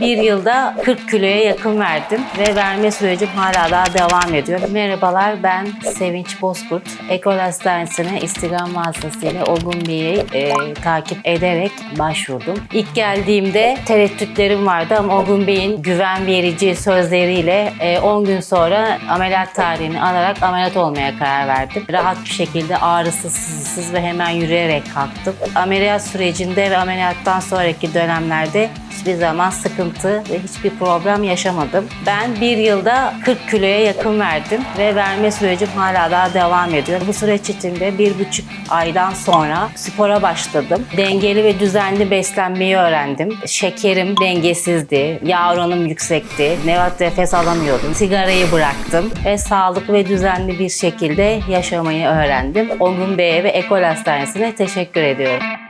Bir yılda 40 kiloya yakın verdim ve verme sürecim hala daha devam ediyor. Merhabalar ben Sevinç Bozkurt. Ekol Hastanesi'ne Instagram vasıtasıyla Olgun Bey'i e, takip ederek başvurdum. İlk geldiğimde tereddütlerim vardı ama Olgun Bey'in güven verici sözleriyle e, 10 gün sonra ameliyat tarihini alarak ameliyat olmaya karar verdim. Rahat bir şekilde ağrısız, sızısız ve hemen yürüyerek kalktım. Ameliyat sürecinde ve ameliyattan sonraki dönemlerde hiçbir zaman sıkıntı ve hiçbir problem yaşamadım. Ben bir yılda 40 kiloya yakın verdim ve verme sürecim hala daha devam ediyor. Bu süreç içinde bir buçuk aydan sonra spora başladım. Dengeli ve düzenli beslenmeyi öğrendim. Şekerim dengesizdi, yağ oranım yüksekti, nevat nefes alamıyordum. Sigarayı bıraktım ve sağlıklı ve düzenli bir şekilde yaşamayı öğrendim. Olgun Bey'e ve Ekol Hastanesi'ne teşekkür ediyorum.